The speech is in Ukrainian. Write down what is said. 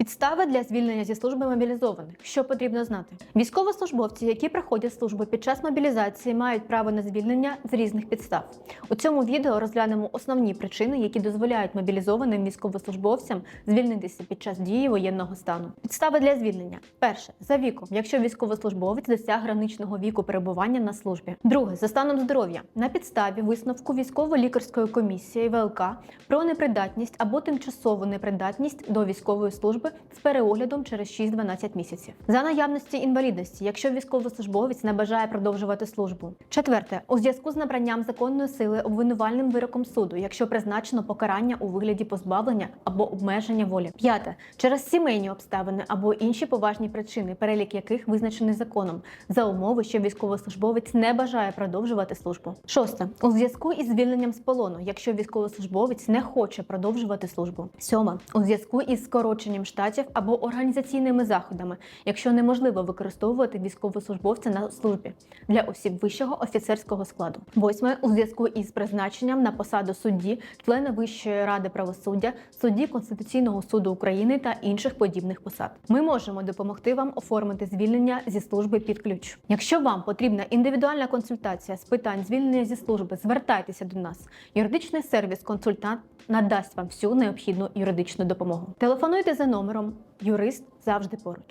Підстави для звільнення зі служби мобілізованих. Що потрібно знати? Військовослужбовці, які проходять службу під час мобілізації, мають право на звільнення з різних підстав. У цьому відео розглянемо основні причини, які дозволяють мобілізованим військовослужбовцям звільнитися під час дії воєнного стану. Підстави для звільнення: перше за віком, якщо військовослужбовець досяг граничного віку перебування на службі. Друге за станом здоров'я на підставі висновку військово-лікарської комісії ВЛК про непридатність або тимчасову непридатність до військової служби з переоглядом через 6-12 місяців. За наявності інвалідності, якщо військовослужбовець не бажає продовжувати службу. Четверте, у зв'язку з набранням законної сили обвинувальним вироком суду, якщо призначено покарання у вигляді позбавлення або обмеження волі. П'яте через сімейні обставини або інші поважні причини, перелік яких визначений законом, за умови, що військовослужбовець не бажає продовжувати службу. Шосте у зв'язку із звільненням з полону, якщо військовослужбовець не хоче продовжувати службу. Сьоме у зв'язку із скороченням штатів або організаційними заходами, якщо неможливо використовувати військовослужбовця на службі для осіб вищого офіцерського складу. Восьме у зв'язку із призначенням на посаду судді, члена Вищої ради правосуддя, судді Конституційного суду України та інших подібних посад. Ми можемо допомогти вам оформити звільнення зі служби під ключ. Якщо вам потрібна індивідуальна консультація з питань звільнення зі служби, звертайтеся до нас. Юридичний сервіс консультант надасть вам всю необхідну юридичну допомогу. Телефонуйте за номером. Юрист завжди поруч.